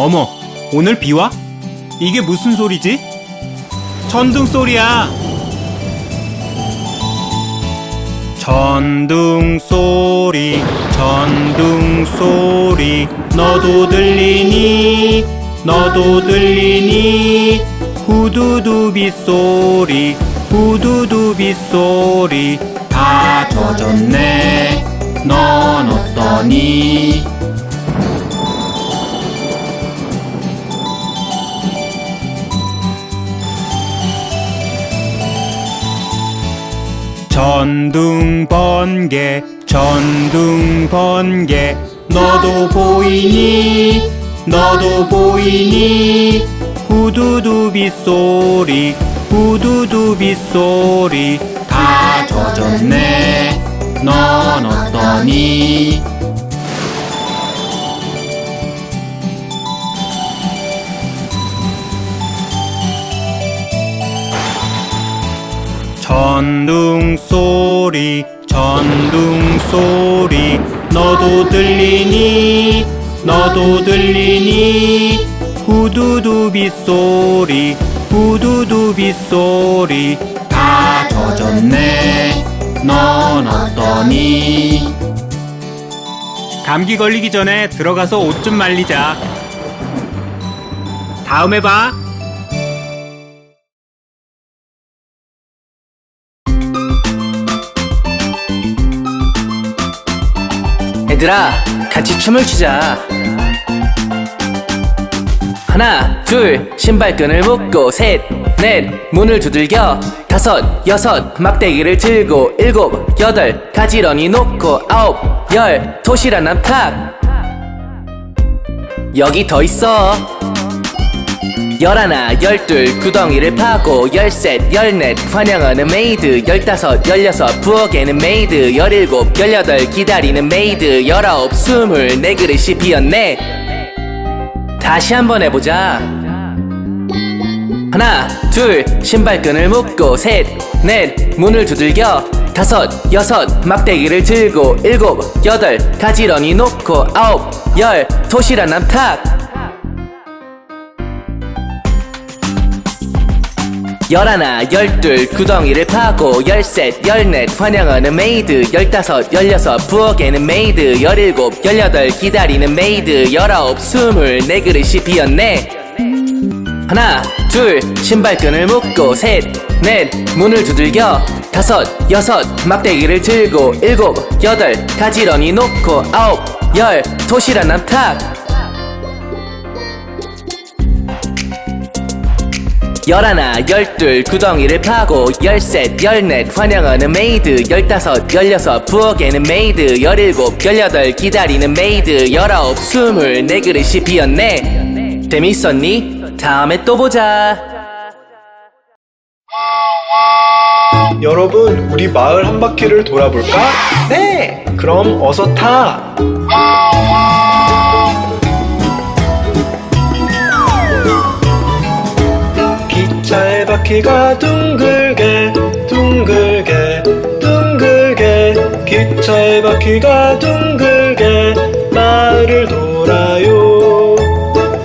어머, 오늘 비 와? 이게 무슨 소리지? 전등 소리야. 전등 소리, 전등 소리, 너도 들리니? 너도 들리니? 후두두 빗소리, 후두두 빗소리, 다 젖었네. 넌 어떠니? 전등 번개 전등 번개. 너도 보이니? 너도 보이니? 후두두 빗소리 후두두 빗소리. 다 젖었네. 넌 어떠니 전등 소리 전등 소리. 너도 들리니? 너도 들리니? 후두두 빗소리 후두두 빗소리. 다 젖었네. 넌 어떠니? 감기 걸리기 전에 들어가서 옷 좀 말리자. 다음에 봐 얘들아 같이 춤을 추자. 하나 둘 신발끈을 묶고 셋 넷 문을 두들겨 다섯 여섯 막대기를 들고 일곱 여덟 가지런히 놓고 아홉 열 도시락 남탁 여기 더 있어 열하나 열둘 구덩이를 파고 열셋 열넷 환영하는 메이드 열다섯 열여섯 부엌에는 메이드 열일곱 열여덟 기다리는 메이드 열아홉 스물 네 그릇이 비었네. 다시 한번 해보자. 하나 둘 신발끈을 묶고 셋넷 문을 두들겨 다섯 여섯 막대기를 들고 일곱 여덟 가지런히 놓고 아홉 열 도시락 남탁 열하나 열둘 구덩이를 파고 열셋 열넷 환영하는 메이드 열다섯 열여섯 부엌에는 메이드 열일곱 열여덟 기다리는 메이드 열아홉 스물 네 그릇이 비었네. 하나 둘 신발끈을 묶고 셋넷 문을 두들겨 다섯 여섯 막대기를 들고 일곱 여덟 가지런히 놓고 아홉 열 도시락 남탁 열하나 열둘 구덩이를 파고 열셋 열넷 환영하는 메이드 열다섯 열여섯 부엌에는 메이드 열일곱 열여덟 기다리는 메이드 열아홉 스물 네 그릇이 비었네 재밌었니? 다음에 또 보자 여러분, 우리 마을 한 바퀴를 돌아볼까? 네! 그럼 어서 타! 바퀴가 둥글게, 둥글게, 둥글게, 기차의 바퀴가 둥글게, 마을을 돌아요.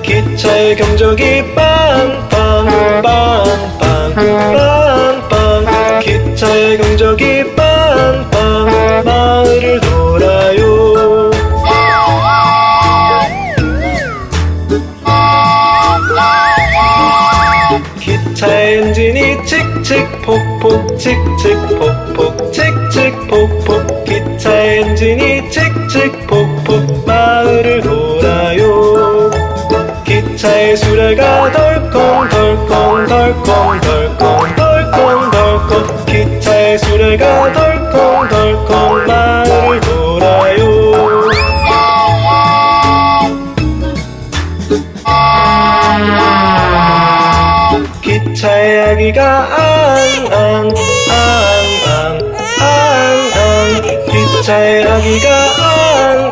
기차의 경적이 빵빵, 폭폭 칙칙 폭폭 칙칙 폭폭. 기차의 엔진이 칙칙 폭폭. 마을을 돌아요. 기차의 수레가 덜컹 덜컹 덜컹 덜컹 덜컹 덜컹. 기차의 수레가 덜컹 덜컹. 마을을 돌아요. 기차의 아기가 앙앙 앙앙 기차의 아기가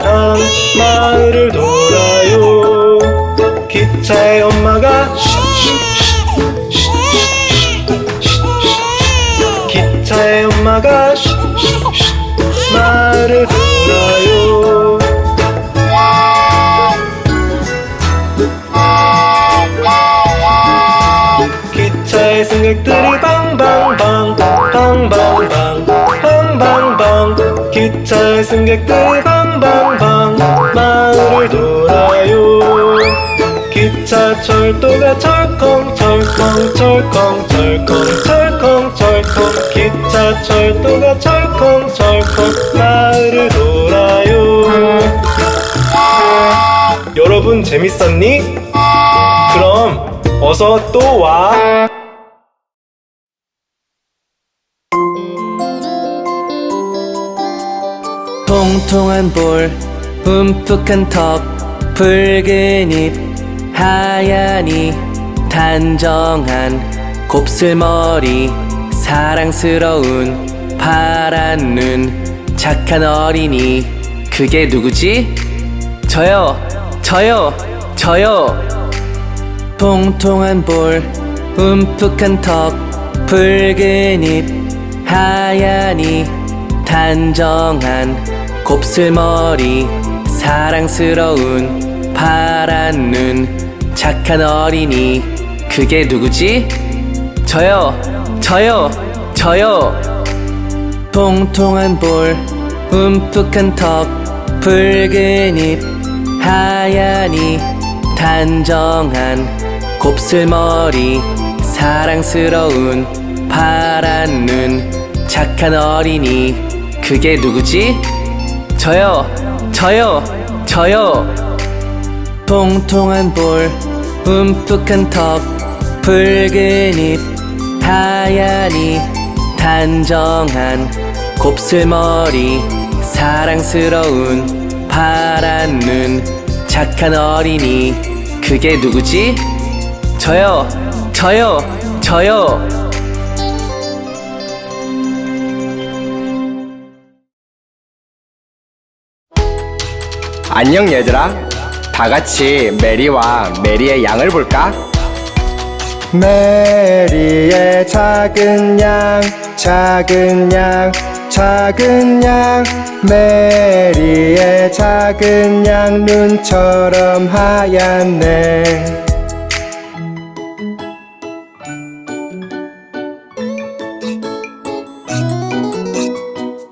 앙앙. 마을을 돌아요. 기차의 승객들 방방방 마을을 돌아요 기차 철도가 철컹 철컹 철컹 철컹 철컹 철컹 기차 철도가 철컹 철컹 마을을 돌아요 여러분 재밌었니? 그럼 어서 또 와. 통통한 볼 움푹한 턱 붉은 입 하얀이 단정한 곱슬머리 사랑스러운 파란 눈 착한 어린이 그게 누구지? 저요 저요 저요 통통한 볼 움푹한 턱 붉은 입 하얀이 단정한 곱슬머리 사랑스러운 파란 눈 착한 어린이 그게 누구지? 저요 저요 저요 통통한 볼 움푹한 턱 붉은 입 하얀이 단정한 곱슬머리 사랑스러운 파란 눈 착한 어린이 그게 누구지? 저요 저요 저요. 통통한 볼 움푹한 턱 붉은 입 하얀 이 단정한 곱슬머리 사랑스러운 파란 눈 착한 어린이. 그게 누구지? 저요 저요 저요 안녕 얘들아. 다 같이 메리와 메리의 양을 볼까? 메리의 작은 양 작은 양 작은 양. 메리의 작은 양 눈처럼 하얗네.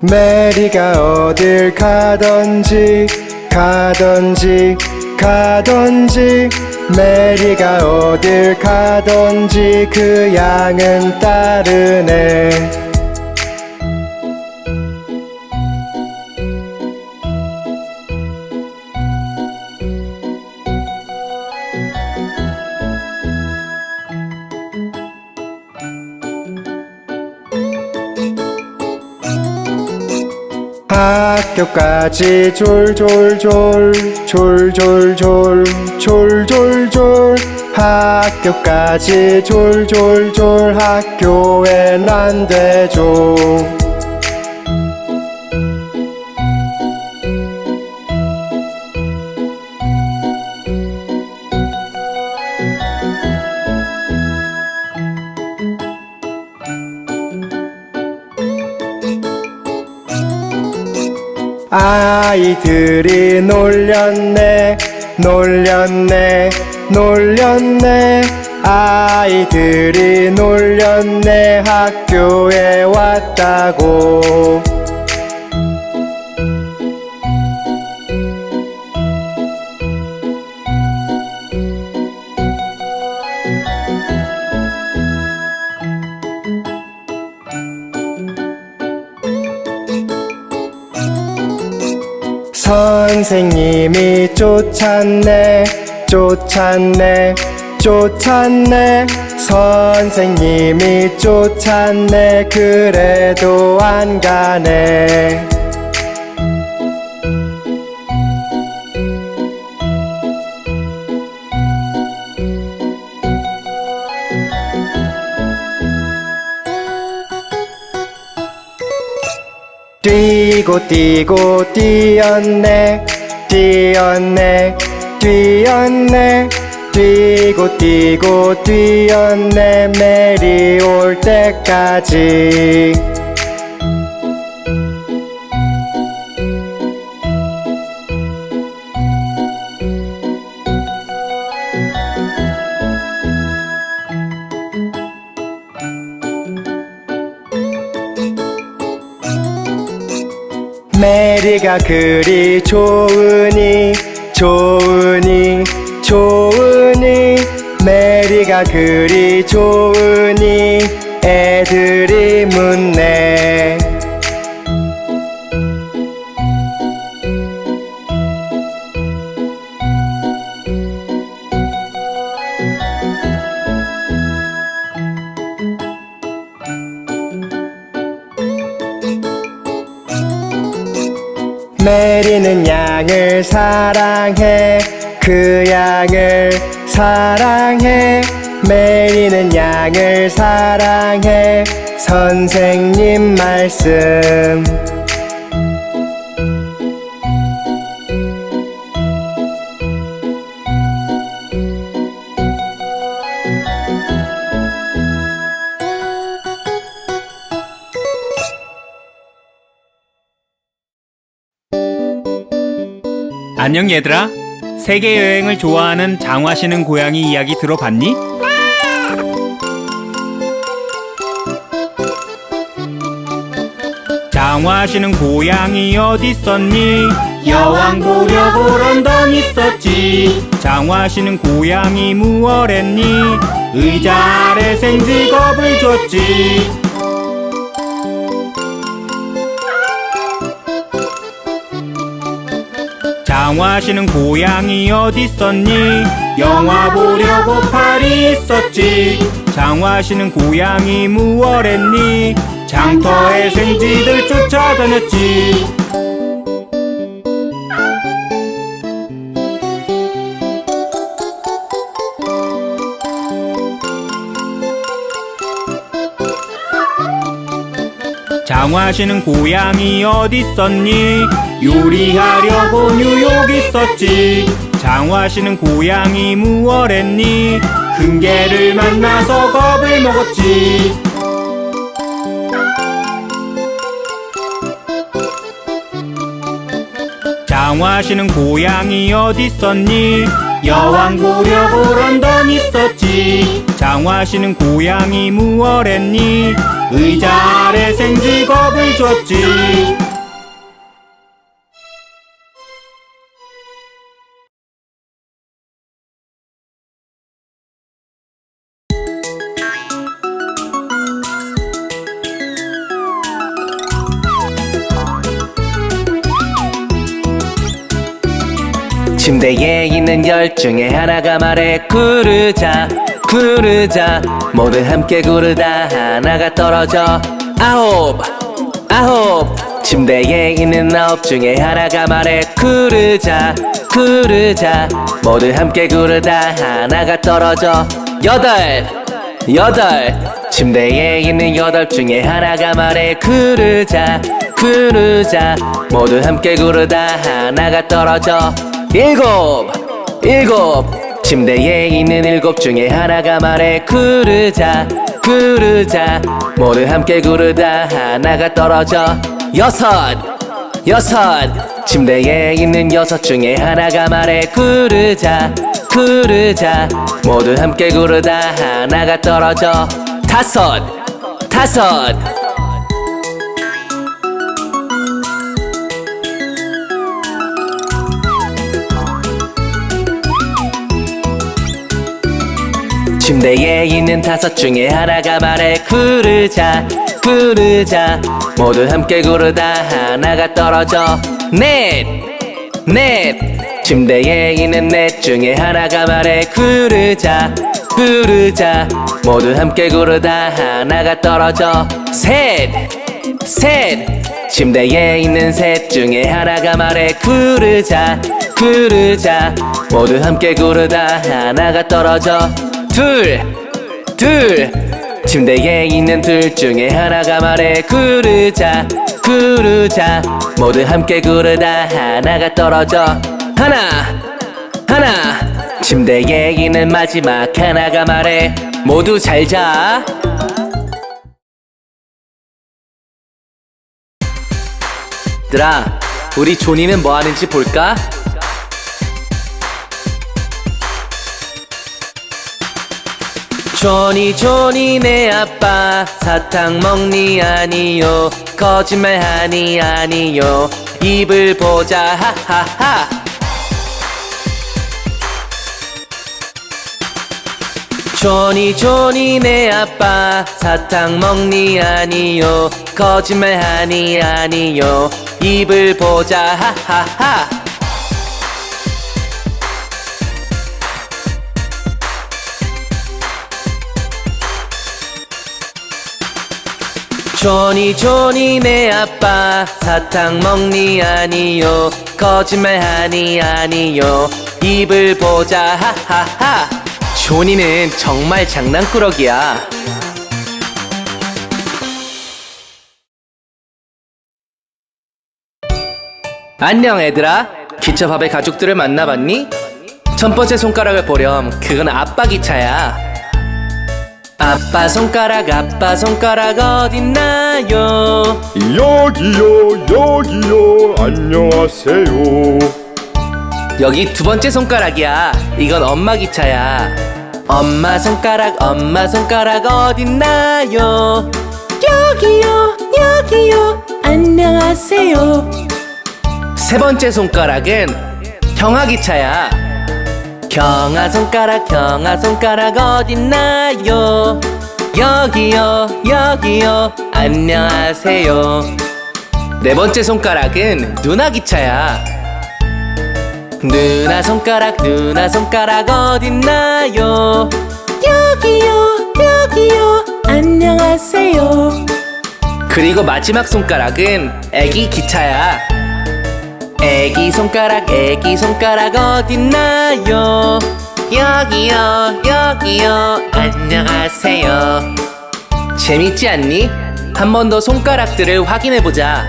메리가 어딜 가던지 가던지 가던지 메리가 어딜 가던지 그 양은 따르네 학교까지 졸졸졸 졸졸졸 졸졸졸. 학교까지 졸졸졸 학교엔 안 되죠 아이들이 놀렸네 놀렸네 놀렸네. 아이들이 놀렸네 학교에 왔다고 선생님이 쫓았네 쫓았네 쫓았네. 선생님이 쫓았네 그래도 안 가네 뛰고 뛰고 뛰었네. 뛰었네 뛰었네. 뛰고 뛰고 뛰었네. 메리 올 때까지 메리가 그리 좋으니 좋으니 좋으니. 메리가 그리 좋으니 애들이 묻네 사랑해. 그 양을 사랑해. 메리는 양을 사랑해. 선생님 말씀 안녕 얘들아. 세계 여행을 좋아하는 장화시는 고양이 이야기 들어봤니? 장화시는 고양이 어딨었니? 여왕 보려고 런던 있었지. 장화시는 고양이 무얼했니? 의자 아래 생직업을 줬지. 장화시는 고양이 어딨었니? 영화 보려고 파리 있었지 장화시는 고양이 무얼했니? 장터의 생쥐들 쫓아다녔지 장화시는 고양이 어딨었니? 요리하려고 뉴욕 있었지 장화시는 고양이 무얼했니? 큰 개를 만나서 겁을 먹었지 장화시는 고양이 어딨었니? 여왕 보려고 런던 있었지 장화시는 고양이 무얼했니? 의자 아래 생직업을 줬지 침대에 있는 열 중에 하나가 말해 구르자 구르자. 모두 함께 구르다. 하나가 떨어져. 아홉. 아홉. 침대에 있는 아홉 중에 하나가 말해 구르자. 구르자. 모두 함께 구르다. 하나가 떨어져. 여덟. 여덟. 침대에 있는 여덟 중에 하나가 말해 구르자. 구르자. 모두 함께 구르다. 하나가 떨어져. 일곱. 일곱 침대에 있는 일곱 중에 하나가 말해 구르자 구르자. 모두 함께 구르다 하나가 떨어져 여섯 여섯. 침대에 있는 여섯 중에 하나가 말해 구르자 구르자. 모두 함께 구르다 하나가 떨어져 다섯 다섯 침대에 있는 다섯 중에 하나가 말해 구르자 구르자. 모두 함께 구르다 하나가 떨어져 넷 넷. 침대에 있는 넷 중에 하나가 말해 구르자 구르자. 모두 함께 구르다 하나가 떨어져 셋 셋. 침대에 있는 셋 중에 하나가 말해 구르자 구르자. 모두 함께 구르다 하나가 떨어져 둘 둘. 침대에 있는 둘 중에 하나가 말해 구르자 구르자. 모두 함께 구르다 하나가 떨어져. 하나 하나. 침대에 있는 마지막 하나가 말해 모두 잘자. 얘들아 우리 조니는 뭐 하는지 볼까? 조니 조니 내 아빠. 사탕 먹니 아니요? 거짓말 하니 아니요? 입을 보자. 하하하. 조니 조니 내 아빠. 사탕 먹니 아니요? 거짓말 하니 아니요? 입을 보자. 하하하 조니 조니 내 아빠. 사탕 먹니 아니요? 거짓말 하니 아니요? 입을 보자 하하하. 조니는 정말 장난꾸러기야. 안녕 얘들아. 기차밥의 가족들을 만나봤니? 첫 번째 손가락을 보렴. 그건 아빠 기차야 아빠 손가락 아빠 손가락 어딨나요? 여기요 여기요 안녕하세요. 여기 두 번째 손가락이야. 이건 엄마 기차야. 엄마 손가락 엄마 손가락 어딨나요? 여기요 여기요 안녕하세요. 세 번째 손가락은 경아 기차야 경아 손가락 경아 손가락 어딨나요? 여기요 여기요. 안녕하세요. 네 번째 손가락은 누나 기차야. 누나 손가락 누나 손가락 어딨나요? 여기요 여기요. 안녕하세요. 그리고 마지막 손가락은 애기 기차야 애기 손가락 애기 손가락 어딨나요? 여기요 여기요 안녕하세요. 재밌지 않니? 한 번 더 손가락들을 확인해보자.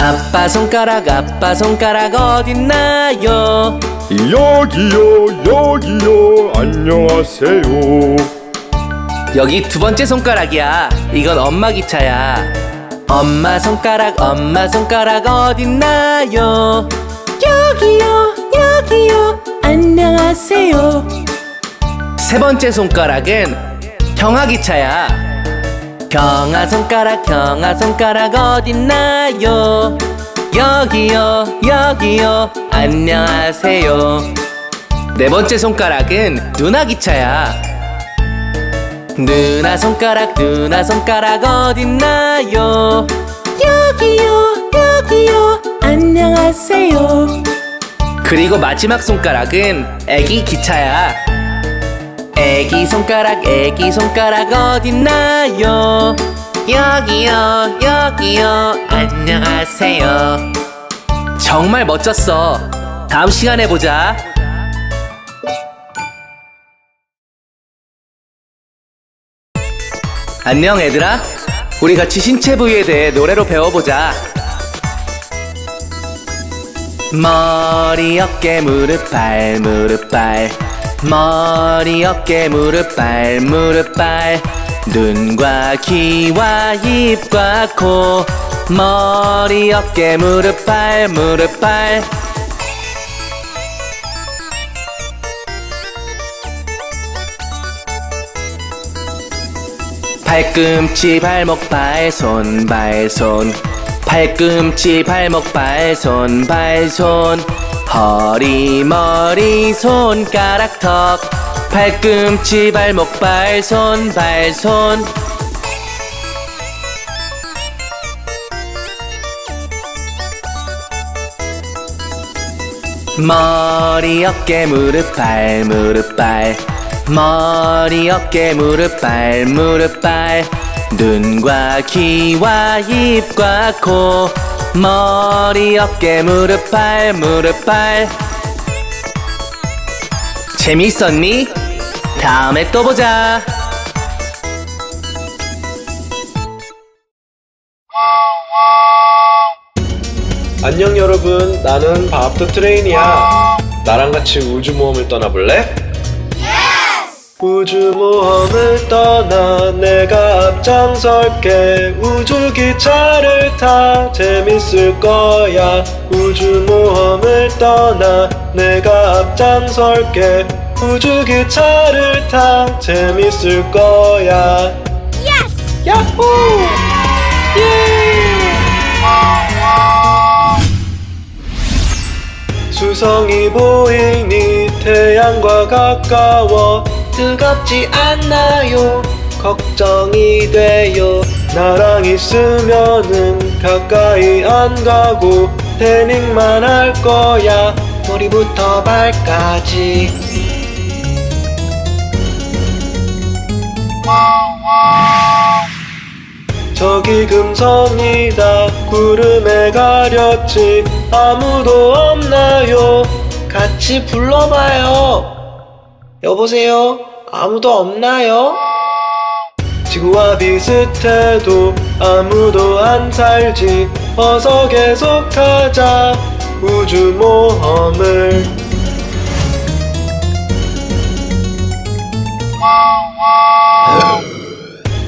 아빠 손가락 아빠 손가락 어딨나요? 여기요 여기요 안녕하세요. 여기 두 번째 손가락이야. 이건 엄마 기차야 엄마 손가락 엄마 손가락 어딨나요? 여기요 여기요 안녕하세요. 세 번째 손가락은 경아 기차야. 경아 손가락 경아 손가락 어딨나요? 여기요 여기요 안녕하세요. 네 번째 손가락은 누나 기차야 누나 손가락 누나 손가락 어딨나요? 여기요 여기요 안녕하세요. 그리고 마지막 손가락은 애기 기차야. 애기 손가락 애기 손가락 어딨나요? 여기요 여기요 안녕하세요. 정말 멋졌어. 다음 시간에 보자 안녕 얘들아. 우리 같이 신체 부위에 대해 노래로 배워보자. 머리 어깨 무릎 발 무릎 발. 머리 어깨 무릎 발 무릎 발. 눈과 귀와 입과 코. 머리 어깨 무릎 발 무릎 발 발꿈치 발목 발손 발손. 발꿈치 발목 발손 발손. 허리 머리 손가락 턱. 발꿈치 발목 발손 발손. 머리 어깨 무릎 발 무릎 발 머리 어깨 무릎 발 무릎 발 눈과 귀와 입과 코 머리 어깨 무릎 발 무릎 발 재밌었니? 다음에 또 보자. 안녕 여러분 나는 밥도 트레인이야 나랑 같이 우주 모험을 떠나볼래? 우주 모 험을 떠나 내가 앞장설게 우주 기차를 타 재밌을 거야. 우주 모험을 떠나 내가 앞장설게 우주 기차를 타 재밌을 거야. 야호! 예! 수성이 보이니 태양과 가까워 뜨겁지 않나요? 걱정이 돼요. 나랑 있으면은 가까이 안 가고 태닝만 할 거야. 머리부터 발까지. 저기 금성이다. 구름에 가렸지. 아무도 없나요? 같이 불러봐요. 여보세요? 아무도 없나요? 지구와 비슷해도 아무도 안 살지 어서 계속하자 우주 모험을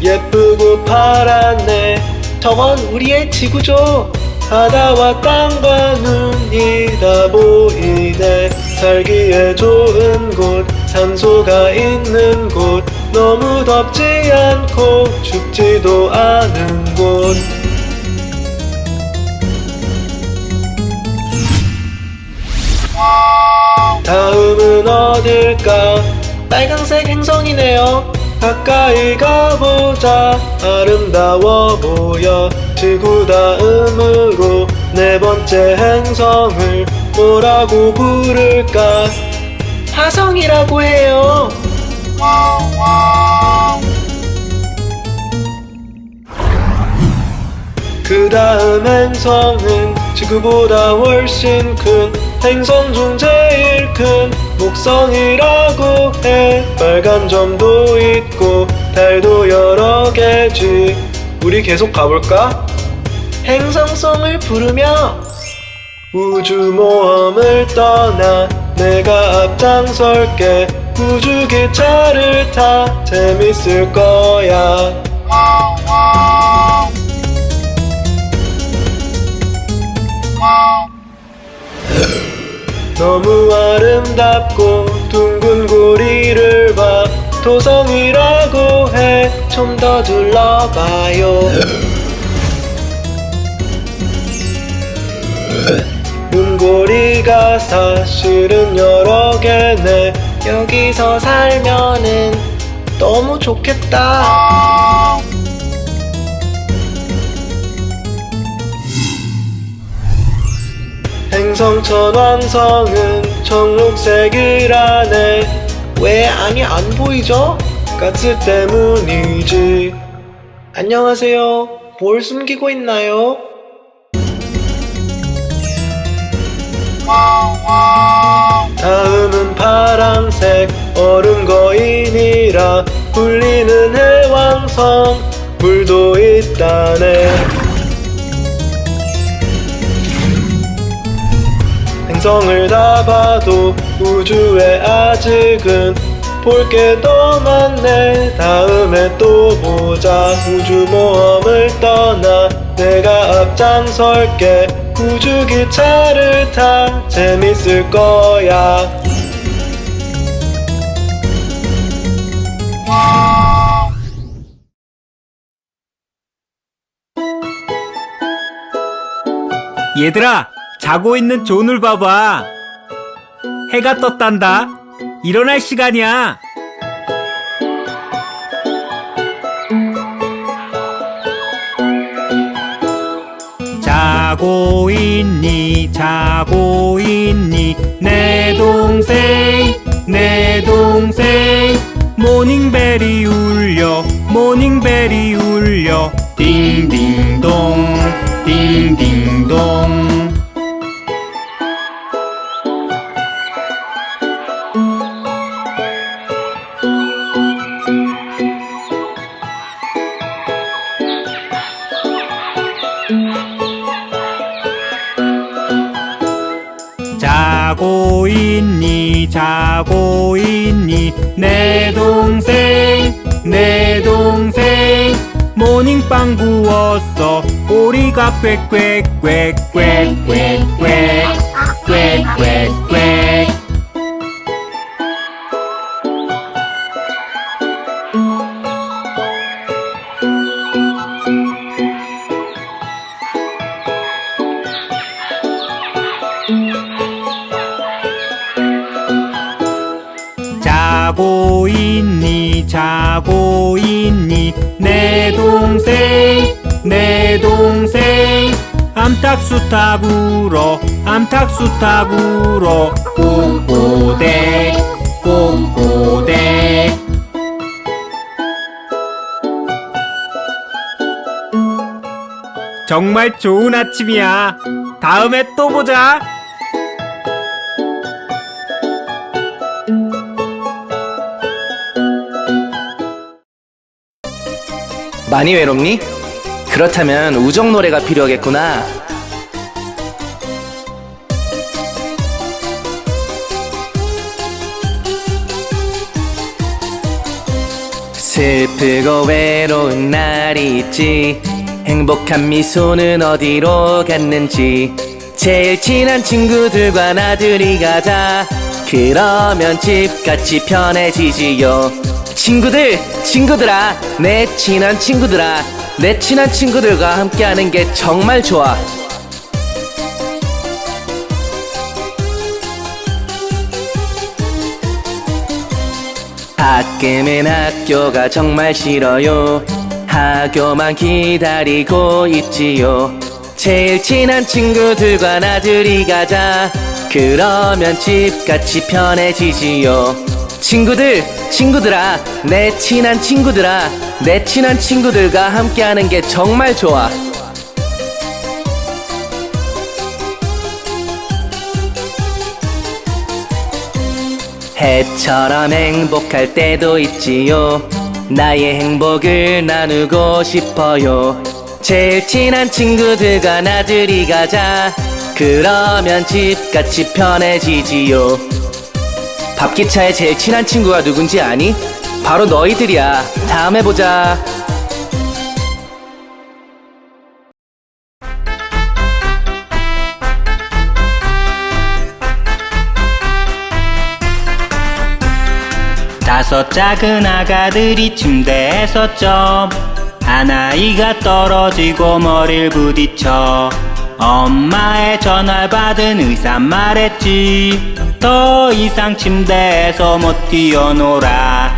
예쁘고 파랗네 저건 우리의 지구죠. 바다와 땅과 눈이 다 보이네 살기에 좋은 곳 산소가 있는 곳. 너무 덥지 않고 춥지도 않은 곳. 다음은 어딜까? 빨강색 행성이네요. 가까이 가보자. 아름다워 보여. 지구 다음으로 네 번째 행성을 뭐라고 부를까 화성이라고 해요. 그 다음 행성은 지구보다 훨씬 큰 행성 중 제일 큰 목성이라고 해 빨간 점도 있고 달도 여러 개지 우리 계속 가볼까? 행성성을 부르며 우주 모험을 떠나 내가 앞장설게 우주 기차를 타 재밌을 거야. 너무 아름답고 둥근 고리를 봐. 도성이라고 해. 좀 더 둘러봐요. 눈고리 가 사실은 여러 개네 여기서 살면은 너무 좋겠다. 행성 천왕성은 청록색이라네 왜 아니 안 보이죠? 가스 때문이지 안녕하세요. 뭘 숨기고 있나요? 다음은 파랑색 얼음 거인이라 불리는 해왕성 물도 있다네. 행성을 다 봐도 우주에 아직은 볼 게 더 많네. 다음에 또 보자. 우주 모험을 떠나 내가 앞장설게 우주 기차를 타 재밌을 거야 얘들아, 자고 있는 존을 봐봐. 해가 떴단다. 일어날 시간이야. 자고 있니, 자고 있니, 내 동생, 내 동생. 모닝벨이 울려, 모닝벨이 울려, 꽥꽥꽥꽥꽥꽥꽥꽥꽥 자고 있니 자고 있니 내 동생 내 동생. 암탉수 타구러 암탉수 타구러 꼬꼬대 꼬꼬대. 정말 좋은 아침이야. 다음에 또 보자. 많이 외롭니? 그렇다면 우정 노래가 필요하겠구나. 슬프고 외로운 날이 있지. 행복한 미소는 어디로 갔는지. 제일 친한 친구들과 나들이 가자. 그러면 집같이 편해지지요. 친구들 친구들아. 내 친한 친구들아 내 친한 친구들과 함께하는 게 정말 좋아. 가끔은 학교가 정말 싫어요. 학교만 기다리고 있지요. 제일 친한 친구들과 나들이 가자. 그러면 집같이 편해지지요. 친구들 친구들아 내 친한 친구들아 내 친한 친구들과 함께하는 게 정말 좋아 해처럼 행복할 때도 있지요. 나의 행복을 나누고 싶어요. 제일 친한 친구들과 나들이 가자. 그러면 집같이 편해지지요. 밥기차에 제일 친한 친구가 누군지 아니? 바로 너희들이야. 다음에 보자. 다섯 작은 아가들이 침대에서 점 하나이가 떨어지고 머리를 부딪혀 엄마의 전화 받은 의사 말했지 더 이상 침대에서 못 뛰어놀아.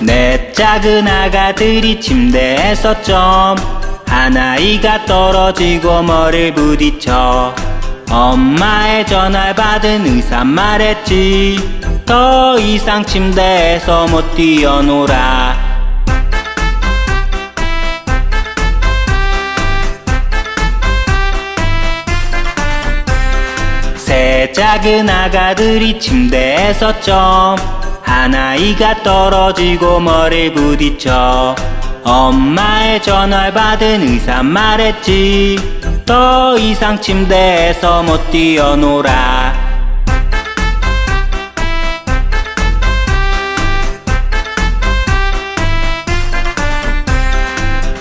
내 작은 아가들이 침대에서 점 하나이가 떨어지고 머리를 부딪혀 엄마의 전화를 받은 의사 말했지. 더 이상 침대에서 못 뛰어놀아 작은 아가들이 침대에서 점 하나이가 떨어지고 머리를 부딪혀 엄마의 전화를 받은 의사 말했지. 더 이상 침대에서 못 뛰어놀아.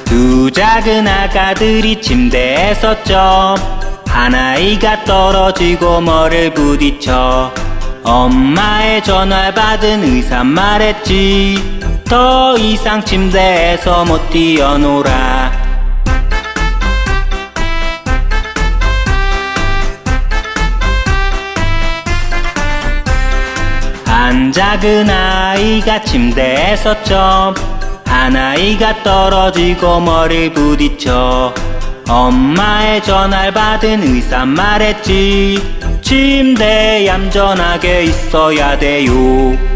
두 작은 아가들이 침대에서 점 하나이가 떨어지고 머리를 부딪혀 엄마의 전화를 받은 의사 말했지. 더 이상 침대에서 못 뛰어놀아. 한 작은 아이가 침대에서 점. 하나이가 떨어지고 머리를 부딪혀 엄마의 전화를 받은 의사 말했지. 침대에 얌전하게 있어야 돼요